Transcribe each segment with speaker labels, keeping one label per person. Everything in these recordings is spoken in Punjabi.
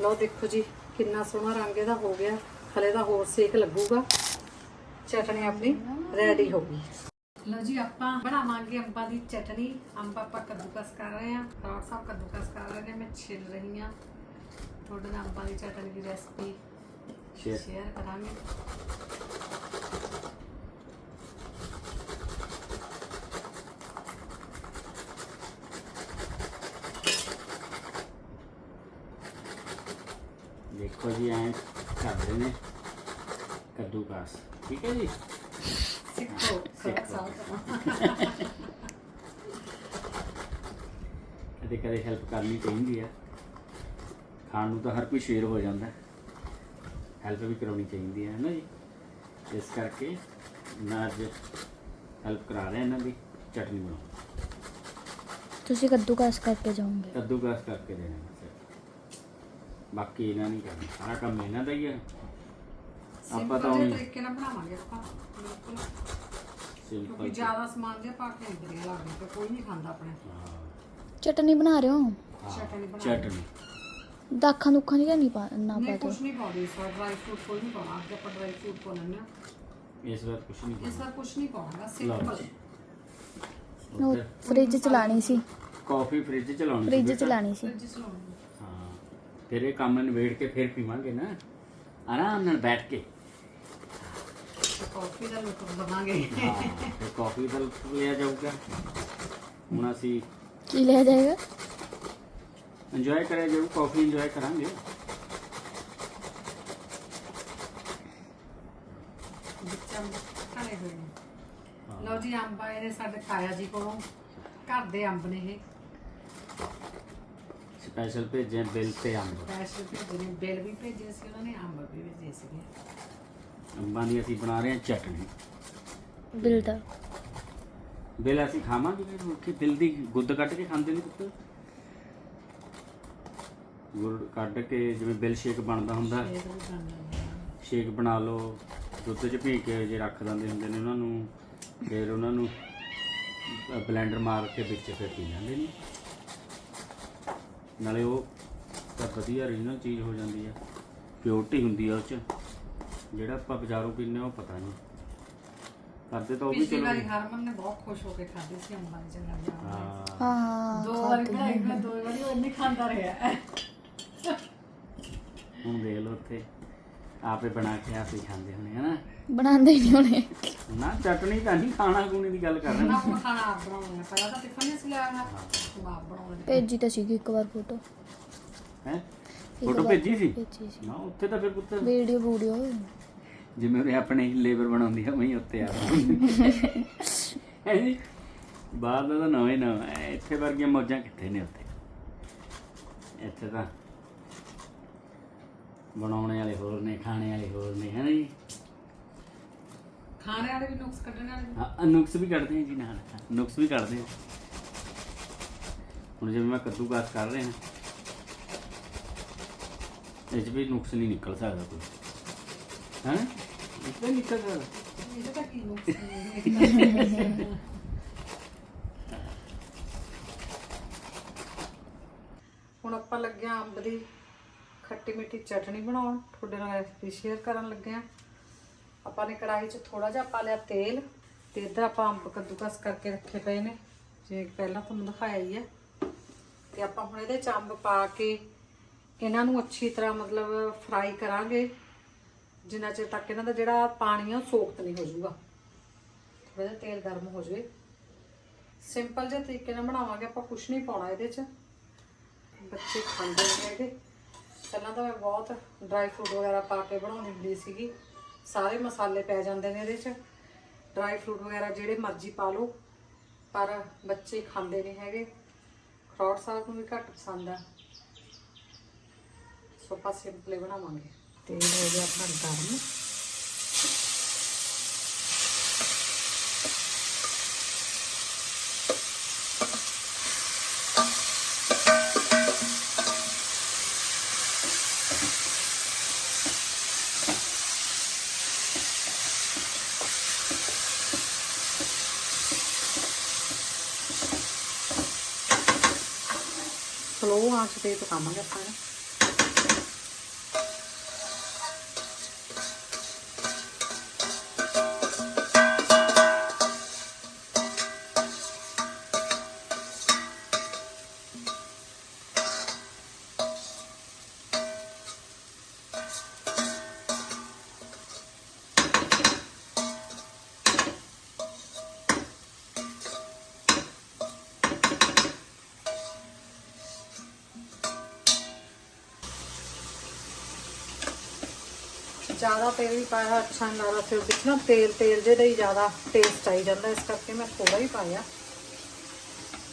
Speaker 1: ਲਓ ਦੇਖੋ ਜੀ ਕਿੰਨਾ ਸੋਹਣਾ ਰੰਗ ਇਹਦਾ ਹੋ ਗਿਆ। ਹਲੇ ਦਾ ਹੋਰ ਸੇਕ ਲੱਗੂਗਾ। ਚਟਨੀ ਆਪਣੀ ਰੈਡੀ ਹੋ ਗਈ। ਲਓ ਜੀ ਆਪਾਂ ਬਣਾਵਾਂਗੇ ਅੰਬਾਂ ਦੀ ਚਟਨੀ। ਅੰਬ ਆਪਾਂ ਕੱਦੂਕਸ ਕਰ ਰਹੇ ਹਾਂ। ਫਰਾਟ ਸਾਹਿਬ ਕੱਦੂਕਸ ਕਰ ਰਹੇ ਨੇ ਮੈਂ ਛਿੱਲ ਰਹੀ ਹਾਂ। ਤੁਹਾਡੇ ਨਾਲ ਅੰਬਾਂ ਦੀ ਚਟਨੀ ਦੀ ਰੈਸਪੀ
Speaker 2: ਸ਼ੇਅਰ
Speaker 1: ਕਰਾਂਗੇ।
Speaker 2: ਦੇਖੋ ਜੀ ਐਂ ਕਰਦੇ ਨੇ। ਕੱਦੂਕਾਸ ਠੀਕ ਹੈ ਜੀ?
Speaker 1: ਸਿੱਖੋ ਸਾਹਿਬ
Speaker 2: ਕਦੇ ਕਦੇ ਹੈਲਪ ਕਰਨੀ ਚਾਹੀਦੀ ਆ। ਖਾਣ ਨੂੰ ਤਾਂ ਹਰ ਕੋਈ ਸ਼ੇਰ ਹੋ ਜਾਂਦਾ। ਹੈਲਪ ਵੀ ਕਰਾਉਣੀ ਚਾਹੀਦੀ ਹੈ ਨਾ ਜੀ? ਇਸ ਕਰਕੇ ਮੈਂ ਅੱਜ ਹੈਲਪ ਕਰਾ ਰਿਹਾ ਇਹਨਾਂ ਦੀ ਚਟਨੀ ਬਣਾਉਣ।
Speaker 3: ਤੁਸੀਂ ਕੱਦੂਕਸ ਕਰਕੇ ਜਾਓਗੇ।
Speaker 2: ਕੱਦੂਕਾਸ ਕਰਕੇ ਦੇਣਾ। ਬਾਕੀ ਇਹਨਾਂ ਨਹੀਂ ਕਰਨਾ ਸਾਰਾ ਕੰਮ ਇਹਨਾਂ ਦਾ ਹੀ ਹੈ ਆਪਾਂ ਤਾਂ ਹੁਣ
Speaker 1: ਤਰੀਕੇ ਨਾਲ ਬਣਾਵਾਂਗੇ ਆਪਾਂ ਬਿਲਕੁਲ। ਕਿਉਂਕਿ
Speaker 2: ਸਿੰਪਲ
Speaker 1: ਜ਼ਿਆਦਾ ਸਮਾਨ ਜਿਹਾ ਪਾ ਕੇ ਵਧੀਆ ਲੱਗਦਾ ਤੇ ਕੋਈ ਨਹੀਂ ਖਾਂਦਾ ਆਪਣੇ।
Speaker 3: ਚਟਨੀ ਬਣਾ ਰਹੇ ਹੋ?
Speaker 1: ਚਟਨੀ ਬਣਾ
Speaker 2: ਚਟਨੀ।
Speaker 3: ਦਾਖਾਂ ਦੁੱਖਾਂ ਦੀ ਤਾਂ ਨਹੀਂ ਪਾ ਨਾ
Speaker 1: ਨਹੀਂ
Speaker 3: ਪਾ ਦਿਓ
Speaker 1: ਕੁਝ ਨਹੀਂ ਪਾਉਂਦੇ ਇਸ ਵਾਰ ਡਰਾਈ ਫਰੂਟ ਕੋਈ ਨਹੀਂ ਪਾਉਣਾ ਅੱਜ ਆਪਾਂ ਡਰਾਈ ਫਰੂਟ ਪਾਉਣੇ ਆ
Speaker 2: ਇਸ ਵਾਰ ਕੁਛ ਨਹੀਂ
Speaker 1: ਇਸ ਵਾਰ ਕੁਝ ਨਹੀਂ ਪਾਉਣਾ
Speaker 2: ਲਓ
Speaker 1: ਸਿੰਪਲ
Speaker 2: ਜੀ।
Speaker 3: ਉਹ
Speaker 2: ਉੱਧਰ।
Speaker 3: ਫ੍ਰਿਜ ਚਲਾਣੀ ਸੀ।
Speaker 2: ਕਾਫੀ ਫ੍ਰਿਜ ਚ ਲਾਉਣੀ ਸੀ
Speaker 3: ਫ੍ਰਿਜ
Speaker 2: ਬੇਟਾ।
Speaker 3: ਚਲਾਣੀ ਸੀ।
Speaker 2: ਫਿਰ ਇਹ ਕੰਮ ਨਿਬੇੜ ਕੇ ਫਿਰ ਪੀਵਾਂਗੇ ਨਾ। ਆਰਾਮ ਨਾਲ ਬੈਠ ਕੇ।
Speaker 1: ਕਾਫੀ ਦਾ ਲੁੱਕ ਬਣਾਗੇ
Speaker 2: ਹਾਂ ਕਾਫੀ ਦਾ ਲੁਤਫ ਲਿਆ ਜਾਊਗਾ। ਹੁਣ ਅਸੀਂ
Speaker 3: ਕੀ ਲੈ ਜਾਏਗਾ?
Speaker 2: ਇੰਜੋਏ ਕਰਿਆ ਜਾਊ ਕਾਫੀ ਇੰਜੋਏ ਕਰਾਂਗੇ।
Speaker 1: ਬੱਚਾ ਖਾਣੇ ਹੋਏ ਨੇ ਲਓ ਜੀ ਅੰਬ ਆਏ ਨੇ ਸਾਡੇ ਖਾਇਆ ਜੀ ਕੋਲੋਂ। ਘਰ ਦੇ ਅੰਬ ਨੇ ਇਹ।
Speaker 2: ਸਪੈਸ਼ਲ ਭੇਜੇ ਬਿੱਲ ਤੇ ਅੰਬ।
Speaker 1: ਪੈਸੇ ਭੇਜੇ ਨੇ ਬਿੱਲ ਵੀ ਭੇਜੇ ਸੀ ਉਹਨਾਂ ਨੇ ਅੰਬ ਵੀ ਭੇਜੇ ਸੀਗੇ।
Speaker 2: ਅੰਬਾਂ ਦੀ ਅਸੀਂ ਬਣਾ ਰਹੇ ਹਾਂ ਚਟਨੀ।
Speaker 3: ਬਿਲ ਦਾ।
Speaker 2: ਬਿੱਲ ਅਸੀਂ ਖਾਵਾਂਗੇ ਫਿਰ ਕੇ ਬਿੱਲ ਦੀ ਗੁੱਦ ਕੱਢ ਕੇ ਖਾਂਦੇ ਨੇ ਪੁੱਤ। ਗੁੜ ਕੱਢ ਕੇ ਜਿਵੇਂ ਬਿੱਲ ਸ਼ੇਕ ਬਣਦਾ ਹੁੰਦਾ।
Speaker 1: ਇਹ ਵੀ ਬਣ ਜਾਂਦੇ ਆ
Speaker 2: ਸ਼ੇਕ ਬਣਾ ਲਓ ਦੁੱਧ 'ਚ ਭੀ ਕੇ ਜੇ ਰੱਖ ਦਿੰਦੇ ਹੁੰਦੇ ਨੇ ਉਹਨਾਂ ਨੂੰ ਫਿਰ ਉਹਨਾਂ ਨੂੰ ਬਲੈਂਡਰ ਮਾਰ ਕੇ ਵਿੱਚ ਫਿਰ ਪੀ ਲੈਂਦੇ ਨੇ। ਨਾਲੇ ਉਹ ਤਾਂ ਵਧੀਆ origignal ਚੀਜ਼ ਹੋ ਜਾਂਦੀ ਆ। ਪਿਓਰਟੀ ਹੁੰਦੀ ਆ ਉਹ 'ਚ। ਜਿਹੜਾ ਆਪਾਂ ਬਾਜ਼ਾਰੋਂ ਆ ਉਹ ਪਤਾ ਨਹੀਂ। ਕਰਦੇ ਤਾਂ ਉਹ ਵੀ
Speaker 1: ਪਿਛਲੀ
Speaker 2: ਚਲੋ
Speaker 1: ਵਾਰੀ ਹਰਮਨ ਨੇ ਬਹੁਤ ਖੁਸ਼ ਹੋ ਕੇ ਖਾਧੀ ਸੀ ਅੰਬਾਂ ਦੀ ਚਟਨੀ
Speaker 2: ਹਾਂ
Speaker 3: ਹਾਂ। ਹਾਂ
Speaker 1: ਦੋ ਵਾਰੀ ਬਣਾਈ ਮੈਂ ਦੋ ਵਾਰੀ ਉਹ ਨਹੀਂ ਖਾਂਦਾ ਰਿਹਾ।
Speaker 2: ਹੁਣ ਦੇਖ ਲਓ ਉੱਥੇ। ਆਪੇ ਬਣਾ ਕੇ ਆਪੇ ਖਾਂਦੇ ਹੋਣੇ ਹਨਾ
Speaker 3: ਬਣਾਉਂਦੇ ਹੀ ਨਹੀਂ ਹੋਣੇ।
Speaker 2: ਨਾ ਚਟਣੀ ਤਾਂ ਨਹੀਂ ਖਾਣਾ ਖੂਣੇ ਦੀ ਗੱਲ ਕਰ ਰਹੇ
Speaker 1: ਨਾ। ਖਾਣਾ ਆਪ ਬਣਾਉਣਾ ਪਹਿਲਾਂ ਤਾਂ ਟਿਫਨ ਨਹੀਂ ਸੀ ਲਿਆ ਹੋਇਆ ਹੁਣ ਆਪ ਬਣਾਉਣਾ
Speaker 3: ਭੇਜੀ ਤਾਂ ਸੀਗੀ ਇੱਕ ਵਾਰ ਫੋਟੋ
Speaker 2: ਹੈ? ਫੋਟੋ ਭੇਜੀ ਸੀ?
Speaker 3: ਭੇਜੀ ਸੀ।
Speaker 2: ਨਾ ਉੱਥੇ ਤਾਂ ਫਿਰ ਪੁੱਤ
Speaker 3: ਵੀਡੀਓ ਵੀਡੀਓ।
Speaker 2: ਜਿਵੇਂ ਉਹ ਆਪਣੇ ਲੇਬਰ ਬਣਾਉਂਦੀ ਆ ਮੈਂ ਉੱਤੇ ਆ। ਹੈ ਜੀ? ਬਾਹਰ ਦਾ ਤਾਂ ਨਵੇਂ ਨਵਾਂ ਇੱਥੇ ਵਰਗੀਆਂ ਮੌਜਾਂ ਕਿੱਥੇ ਨੇ ਉੱਥੇ? ਇੱਥੇ ਤਾਂ ਬਣਾਉਣੇ ਵਾਲੇ ਹੋਰ ਨੇ ਖਾਣੇ ਵਾਲੇ ਹੋਰ ਨੇ ਹੈ ਜੀ?
Speaker 1: ਖਾਣੇ ਵਾਲੇ ਵੀ ਨੁਕਸ ਕੱਢਣ ਵਾਲੇ? ਵੀ।
Speaker 2: ਹਾਂ ਨੁਕਸ ਵੀ ਕੱਢਦੇ ਆ ਜੀ ਨਾਲ। ਨੁਕਸ ਵੀ ਕੱਢਦੇ ਆ। ਹੁਣ ਜਿਵੇਂ ਮੈਂ ਕੱਦੂਕਾਸ ਕਰ ਰਿਹਾ ਇਹ 'ਚ ਵੀ ਨੁਕਸ ਨਹੀਂ ਨਿਕਲ ਸਕਦਾ ਕੋਈ। ਹੈ ਇਸ ਤੋਂ ਨਿਕਲ ਸਕਦਾ।
Speaker 1: ਇਹਦੇ ਤਾਂ ਕੀ ਨੁਕਸ ਨਹੀਂ ਹੁਣ ਆਪਾਂ ਲੱਗੇ ਆਂ ਅੰਬ ਦੀ ਖੱਟੀ ਮਿੱਠੀ ਚਟਣੀ ਬਣਾਉਣ, ਤੁਹਾਡੇ ਨਾਲ ਰੈਸਪੀ ਸ਼ੇਅਰ ਕਰਨ ਲੱਗੇ ਆਂ ਆਪਾਂ ਨੇ ਕੜਾਹੀ 'ਚ ਥੋੜਾ ਜਿਹਾ ਪਾ ਲਿਆ ਤੇਲ ਤੇ ਇੱਧਰ ਆਪਾਂ ਅੰਬ ਕੱਦੂਕਸ ਕਰਕੇ ਰੱਖੇ ਪਏ ਨੇ, ਜੇ ਪਹਿਲਾਂ ਤੁਹਾਨੂੰ ਦਿਖਾਇਆ ਹੀ ਹੈ। ਤੇ ਆਪਾਂ ਹੁਣ ਇਹਦੇ 'ਚ ਅੰਬ ਪਾ ਕੇ ਇਹਨਾਂ ਨੂੰ ਅੱਛੀ ਤਰ੍ਹਾਂ ਮਤਲਬ ਫਰਾਈ ਕਰਾਂਗੇ, ਜਿੰਨਾ ਚਿਰ ਤੱਕ ਇਹਨਾਂ ਦਾ ਜਿਹੜਾ ਪਾਣੀ ਆ ਉਹ ਸੋਖਤ ਨਹੀਂ ਹੋ ਜਾਊਗਾ। ਥੋੜਾ ਜਿਹਾ ਤੇਲ ਗਰਮ ਹੋ ਜਾਵੇ। ਸਿੰਪਲ ਜਿਹੇ ਤਰੀਕੇ ਨਾਲ ਬਣਾਵਾਂਗੇ, ਆਪਾਂ ਕੁਝ ਨਹੀਂ ਪਾਉਣਾ ਇਹਦੇ 'ਚ। ਬੱਚੇ ਖਾਂਦੇ ਨੇ ਇਹਦੇ। ਪਹਿਲਾਂ ਤਾਂ ਮੈਂ ਬਹੁਤ ਡਰਾਈ ਫਰੂਟ ਵਗੈਰਾ ਪਾ ਕੇ ਬਣਾਉਂਦੀ ਹੁੰਦੀ ਸੀਗੀ। ਸਾਰੇ ਮਸਾਲੇ ਪੈ ਜਾਂਦੇ ਨੇ ਇਹਦੇ 'ਚ। ਡਰਾਈ ਫਰੂਟ ਵਗੈਰਾ ਜਿਹੜੇ ਮਰਜ਼ੀ ਪਾ ਲਓ, ਪਰ ਬੱਚੇ ਖਾਂਦੇ ਨਹੀਂ ਹੈਗੇ। ਖਰੋਟ ਸਾਗ ਨੂੰ ਵੀ ਘੱਟ ਪਸੰਦ ਆ। ਸੋ ਆਪਾਂ ਸਿੰਪਲੇ ਬਣਾਵਾਂਗੇ। ਤੇਲ ਹੋ ਗਿਆ ਆਪਣਾ ਗਰਮ। ਸਲੋ ਆਂਚ ਤੇ ਪਕਾਵਾਂਗੇ ਆਪਾਂ ਜ਼ਿਆਦਾ ਤੇਲ ਵੀ ਪਾਇਆ ਅੱਛਾ ਨਹੀਂ ਲੱਗਦਾ ਫਿਰ ਵਿੱਚ ਨਾ ਤੇਲ ਤੇਲ ਦੇ ਹੀ ਜ਼ਿਆਦਾ ਟੇਸਟ ਆਈ ਜਾਂਦਾ, ਇਸ ਕਰਕੇ ਮੈਂ ਥੋੜਾ ਹੀ ਪਾਇਆ।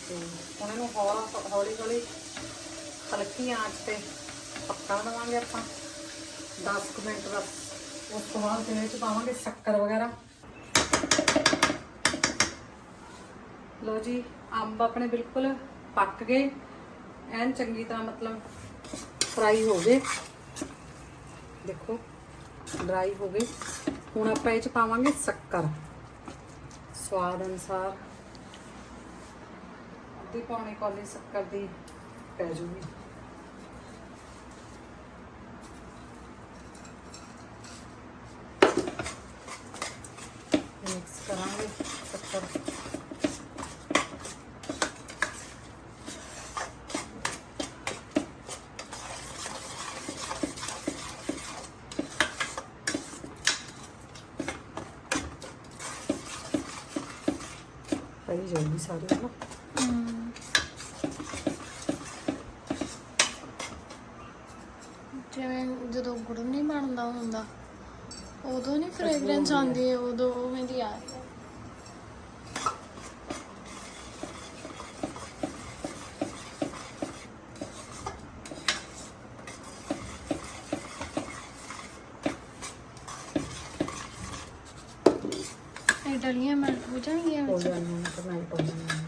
Speaker 1: ਤੇ ਹੁਣ ਇਹਨੂੰ ਹੌਲਾ ਹੌਲੀ ਹੌਲੀ ਹਲਕੀ ਆਂਚ ਤੇ ਪੱਕਾ ਦੇਵਾਂਗੇ ਆਪਾਂ। 10 ਕੁ ਮਿੰਟ ਬਸ। ਉਸ ਤੋਂ ਬਾਅਦ ਇਹਦੇ ਵਿੱਚ ਪਾਵਾਂਗੇ ਸ਼ੱਕਰ ਵਗੈਰਾ। ਲੋ ਜੀ, ਅੰਬ ਆਪਣੇ ਬਿਲਕੁਲ ਪੱਕ ਗਏ। ਐਨ ਚੰਗੀ ਤਰ੍ਹਾਂ ਮਤਲਬ ਫਰਾਈ ਹੋ ਗਏ। ਦੇਖੋ। ਡਰਾਈ ਹੋ ਗਏ ਹੁਣ ਆਪਾਂ ਇਹ ਚ ਪਾਵਾਂਗੇ ਸ਼ੱਕਰ। ਸਵਾਦ ਅਨੁਸਾਰ। ਅੱਧੀ ਪੌਣੀ ਕੌਲੀ ਸ਼ੱਕਰ ਦੀ ਪੈ ਜੂਗੀ ਮਿਕਸ ਕਰਾਂਗੇ ਸ਼ੱਕਰ ਪਈ ਜਾਊਗੀ ਸਾਰੀ ਨਾ
Speaker 3: ਜਿਵੇਂ ਜਦੋਂ ਗੁੜ ਨਹੀਂ ਬਣਦਾ ਹੁੰਦਾ ਉਦੋਂ ਨਹੀਂ ਫ੍ਰੈਗਰੈਂਸ ਆਉਂਦੀ ਹੈ ਉਦੋਂ ਉਵੇਂ ਦੀ ਆ। ਡਲੀਆਂ ਮੈਲਟ ਹੋ ਜਾਣਗੀਆਂ
Speaker 1: ਹੋ
Speaker 3: ਵਿੱਚ।
Speaker 1: ਜਾਣੀ ਹੈ ਤਾਂ ਮੈਂ ਪਾਉਂਦੀ ਹਾਂ।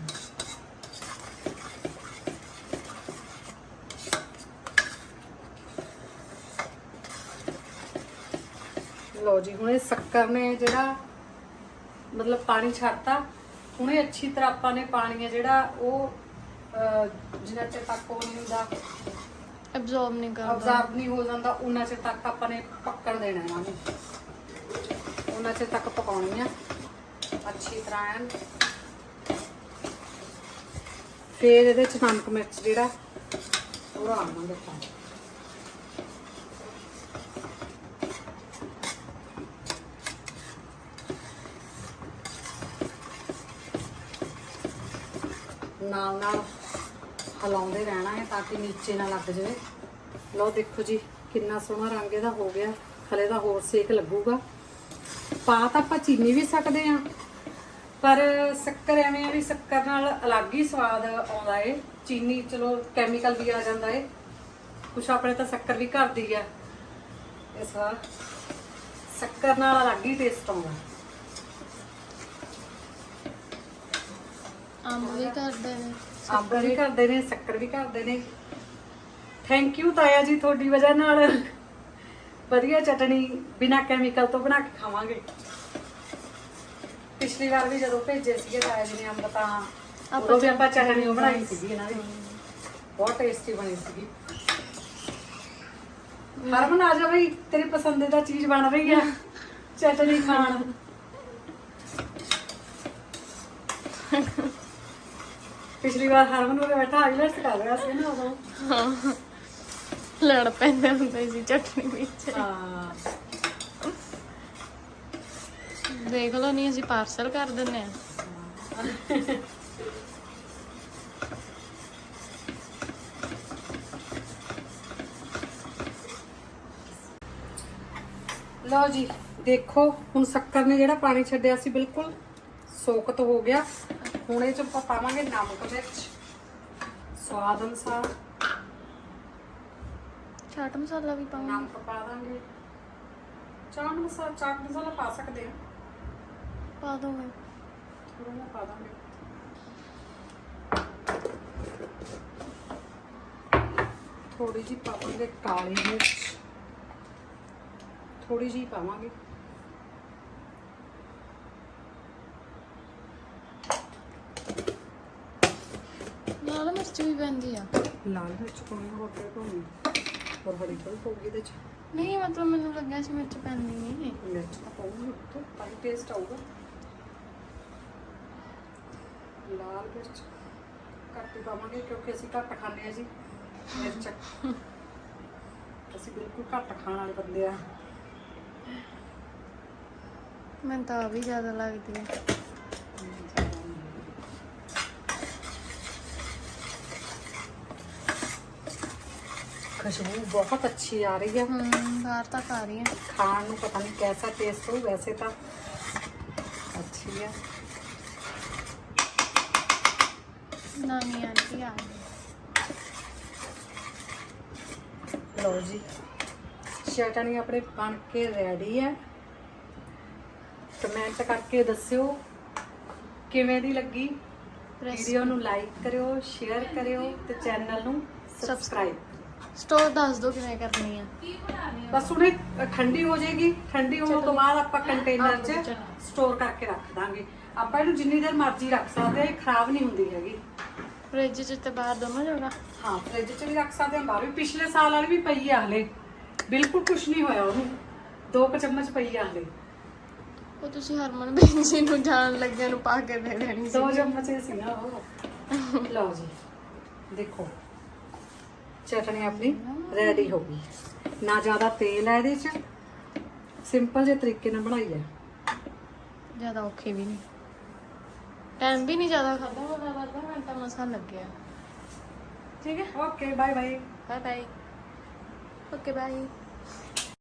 Speaker 1: ਲੋ ਜੀ ਹੁਣ ਇਹ ਸ਼ੱਕਰ ਨੇ ਜਿਹੜਾ ਮਤਲਬ ਪਾਣੀ ਛੱਡਤਾ ਹੁਣ ਅੱਛੀ ਤਰ੍ਹਾਂ ਆਪਾਂ ਨੇ ਪਾਣੀ ਹੈ ਜਿਹੜਾ ਉਹ ਅਹ, ਜਿੰਨਾ ਚਿਰ ਤੱਕ ਉਹ ਨਹੀਂ ਹੁੰਦਾ
Speaker 3: ਅਬਜ਼ੌਰਬ ਨਹੀਂ ਕਰਦਾ।
Speaker 1: ਅਬਜ਼ਰਵ ਨਹੀਂ ਹੋ ਜਾਂਦਾ ਉਹਨਾਂ ਚਿਰ ਤੱਕ ਆਪਾਂ ਨੇ ਪੱਕਣ ਦੇਣਾ ਇਹਨਾਂ ਨੂੰ। ਉਹਨਾਂ ਚਿਰ ਤੱਕ ਪਕਾਉਣੀ ਆ। ਅੱਛੀ ਤਰ੍ਹਾਂ ਐਨ। ਫਿਰ ਇਹਦੇ ਚ ਨਮਕ ਮਿਰਚ ਜਿਹੜਾ, ਉਹ ਲਾਵਾਂਗੇ ਆਪਾਂ। ਨਾਲ ਨਾਲ ਹਿਲਾਉਂਦੇ ਰਹਿਣਾ ਹੈ ਤਾਂ ਕਿ ਨੀਚੇ ਨਾ ਲੱਗ ਜਾਵੇ। ਲਓ ਦੇਖੋ ਜੀ, ਕਿੰਨਾ ਸੋਹਣਾ ਰੰਗ ਇਹਦਾ ਹੋ ਗਿਆ। ਹਲੇ ਦਾ ਹੋਰ ਸੇਕ ਲੱਗੂਗਾ। ਪਾ ਤਾਂ ਆਪਾਂ ਚੀਨੀ ਵੀ ਸਕਦੇ ਆ ਪਰ ਸ਼ੱਕਰ ਐਵੇਂ ਆ ਵੀ ਸ਼ੱਕਰ ਨਾਲ ਅਲੱਗ ਹੀ ਸਵਾਦ ਆਉਂਦਾ ਏ। ਚੀਨੀ ਚਲੋ ਕੈਮੀਕਲ ਵੀ ਆ ਜਾਂਦਾ ਏ। ਕੁਛ ਆਪਣੇ ਤਾਂ ਸ਼ੱਕਰ ਵੀ ਘਰ ਦੀ ਆ। ਇਸ ਵਾਰ ਸ਼ੱਕਰ ਨਾਲ ਅਲੱਗ ਹੀ ਟੇਸਟ ਆਉਂਦਾ।
Speaker 3: ਅੰਬ ਵੀ ਕਰਦੇ ਨੇ।
Speaker 1: ਅੰਬ ਵੀ ਕਰਦੇ ਨੇ ਸ਼ੱਕਰ ਵੀ ਕਰਦੇ ਨੇ। ਥੈਂਕ ਯੂ ਤਾਇਆ ਜੀ ਤੁਹਾਡੀ ਵਜ੍ਹਾ ਨਾਲ। ਵਧੀਆ ਚਟਣੀ ਬਿਨਾ ਕੈਮੀਕਲ ਤੋਂ ਬਣਾ ਕੇ ਖਾਵਾਂਗੇ। ਪਿਛਲੀ ਵਾਰ ਵੀ ਜਦੋਂ ਭੇਜੇ ਸੀਗੇ ਜੀ ਨੇ ਅੰਬ ਤਾਂ ਉਦੋਂ ਵੀ ਆਪਾਂ ਚਟਣੀ ਉਹ ਬਣਾਈ ਸੀਗੀ ਇਹਨਾਂ ਦੀ। ਬਹੁਤ ਟੇਸਟੀ ਬਣੀ ਸੀਗੀ। ਹਰਮਨ ਆ ਜਾ ਬਈ ਤੇਰੀ ਪਸੰਦੀਦਾ ਚੀਜ਼ ਬਣ ਰਹੀ ਆ। ਚਟਣੀ ਖਾਣ। ਪਿਛਲੀ ਵਾਰ ਹਰਮਨ ਨੂੰ ਬੈਠਾ ਆਈਲੈਟਸ ਕਰ ਰਿਹਾ ਸੀ ਨਾ ਉਦੋਂ।
Speaker 3: ਲੜ ਪੈਂਦੇ ਹੁੰਦੇ ਸੀ ਚਟਨੀ ਵਿੱਚ।
Speaker 1: ਹਾਂ।
Speaker 3: ਦੇਖ ਲਓ ਨਹੀਂ ਅਸੀਂ ਪਾਰਸਲ ਕਰ ਦਿੰਨੇ ਆ
Speaker 1: ਲਓ ਜੀ ਦੇਖੋ ਹੁਣ ਸ਼ੱਕਰ ਨੇ ਜਿਹੜਾ ਪਾਣੀ ਛੱਡਿਆ ਸੀ ਬਿਲਕੁਲ ਸੋਕਤ ਹੋ ਗਿਆ। ਹੁਣ ਇਹ ਚ ਆਪਾਂ ਪਾਵਾਂਗੇ ਨਮਕ ਮਿਰਚ ਸਵਾਦ ਅਨੁਸਾਰ।
Speaker 3: ਚਾਟ ਮਸਾਲਾ ਵੀ ਪਾਉਂਗੇ
Speaker 1: ਨਮਕ ਪਾ ਦਾਂਗੇ। ਚਾਟ ਮਸਾਲਾ ਚਾਟ ਮਸਾਲਾ ਪਾ ਸਕਦੇ ਹਾਂ।
Speaker 3: ਪਾ ਦੋਗੇ
Speaker 1: ਥੋੜਾ ਜਿਹਾ ਪਾ ਦਾਂਗੇ ਥੋੜੀ ਜਿਹੀ ਪਾਵਾਂਗੇ ਕਾਲੀ ਮਿਰਚ। ਥੋੜੀ ਜਿਹੀ ਪਾਵਾਂਗੇ।
Speaker 3: ਲਾਲ ਮਿਰਚ ਵੀ ਪੈਂਦੀ ਆ।
Speaker 1: ਲਾਲ ਮਿਰਚ ਪਾਉਣੀ ਹੋਰ ਕਿਹੜੀ ਪਾਉਣੀ ਹੋਰ ਹਰੀ ਕੋਈ ਪਾਉਗੀ ਇਹਦੇ ਚ?
Speaker 3: ਨਹੀਂ ਮਤਲਬ ਮੈਨੂੰ ਲੱਗਿਆ ਸੀ ਮਿਰਚ ਪੈਂਦੀ ਨਹੀਂ
Speaker 1: ਮਿਰਚ ਤਾਂ ਪਾਉਗੀ ਤਾਂ ਹੀ ਟੇਸਟ ਆਊਗਾ। ਲਾਲ ਮਿਰਚ ਘੱਟ ਹੀ ਪਾਵਾਂਗੇ ਕਿਉਂਕਿ ਅਸੀਂ ਘੱਟ ਖਾਂਦੇ ਆ ਜੀ ਮਿਰਚ। ਅਸੀਂ ਬਿਲਕੁਲ ਘੱਟ ਖਾਣ ਵਾਲੇ ਬੰਦੇ ਆ।
Speaker 3: ਮੈਨੂੰ ਤਾਂ ਆ ਵੀ ਜ਼ਿਆਦਾ ਲੱਗਦੀ ਹੈ
Speaker 1: ਖੁਸ਼ਬੂ ਬਹੁਤ ਅੱਛੀ ਆ ਰਹੀ ਹੈ
Speaker 3: ਹੂੰ ਬਾਹਰ ਤੱਕ ਆ ਰਹੀ ਹੈ
Speaker 1: ਖਾਣ ਨੂੰ ਪਤਾ ਨਹੀਂ ਕੈਸਾ ਟੇਸਟ ਹੋ ਵੈਸੇ ਤਾਂ
Speaker 3: ਨਾਨੀ ਆਂਟੀ ਆ। ਗਈ
Speaker 1: ਲਓ ਜੀ ਚਟਨੀ ਆਪਣੇ ਬਣ ਕੇ ਰੈਡੀ ਹੈ। ਕਮੈਂਟ ਕਰਕੇ ਦੱਸਿਓ ਕਿਵੇਂ ਦੀ ਲੱਗੀ। ਵੀਡੀਓ ਨੂੰ ਲਾਈਕ ਕਰਿਓ ਸ਼ੇਅਰ ਕਰਿਓ ਤੇ ਚੈਨਲ ਨੂੰ ਸਬਸਕ੍ਰਾਈਬ
Speaker 3: ਸਟੋਰ ਦੱਸ ਦੋ ਕਿਵੇਂ ਕਰਨੀ ਆ।
Speaker 1: ਬਸ ਉਹਨੇ ਠੰਡੀ ਹੋ ਜਾਏਗੀ ਠੰਡੀ ਹੋਣ ਤੋਂ ਬਾਅਦ ਆਪਾਂ ਕੰਟੇਨਰ 'ਚ। ਸਟੋਰ ਕਰਕੇ ਰੱਖ ਦਾਂਗੇ। ਆਪਾਂ ਇਹਨੂੰ ਜਿੰਨੀ ਦੇਰ ਮਰਜ਼ੀ ਰੱਖ ਸਕਦੇ ਹਾਂ ਇਹ ਖਰਾਬ ਨਹੀਂ ਹੁੰਦੀ ਹੈਗੀ।
Speaker 3: ਫ੍ਰਿਜ 'ਚ ਤੇ ਬਾਹਰ ਦੋਨੋਂ ਜਗ੍ਹਾ
Speaker 1: ਹਾਂ ਫ੍ਰਿਜ 'ਚ ਵੀ ਰੱਖ ਸਕਦੇ ਹਾਂ ਬਾਹਰ ਵੀ। ਪਿਛਲੇ ਸਾਲ ਵਾਲੀ ਵੀ ਪਈ ਆ ਹਲੇ। ਬਿਲਕੁਲ ਕੁਝ ਨਹੀਂ ਹੋਇਆ ਉਹਨੂੰ। ਦੋ ਕੁ ਚਮਚ ਪਈ ਆ ਹਲੇ।
Speaker 3: ਉਹ ਤੁਸੀਂ ਹਰਮਨ ਬੇਨ ਜੀ ਨੂੰ ਜਾਣ ਲੱਗਿਆ ਨੂੰ ਪਾ ਕੇ ਦੇ ਦੇਣੀ ਸੀ।
Speaker 1: ਦੋ ਚਮਚ ਹੀ ਸੀ ਨਾ ਉਹ। ਲਓ ਜੀ ਦੇਖੋ। ਚਟਨੀ ਆਪਣੀ ਰੈਡੀ ਹੋ ਗਈ। ਨਾ ਜ਼ਿਆਦਾ ਤੇਲ ਹੈ ਇਹਦੇ 'ਚ। ਸਿੰਪਲ ਜਿਹੇ ਤਰੀਕੇ ਨਾਲ ਬਣਾਈ ਹੈ।
Speaker 3: ਜ਼ਿਆਦਾ ਔਖੀ ਵੀ ਨਹੀਂ। ਟਾਈਮ ਵੀ ਨਹੀਂ ਜ਼ਿਆਦਾ ਖਾਦਾ ਹੋਣਾ ਅੱਧਾ ਘੰਟਾ ਮਸਾ ਲੱਗਿਆ। ਠੀਕ ਹੈ?
Speaker 1: Okay bye bye
Speaker 3: bye bye okay bye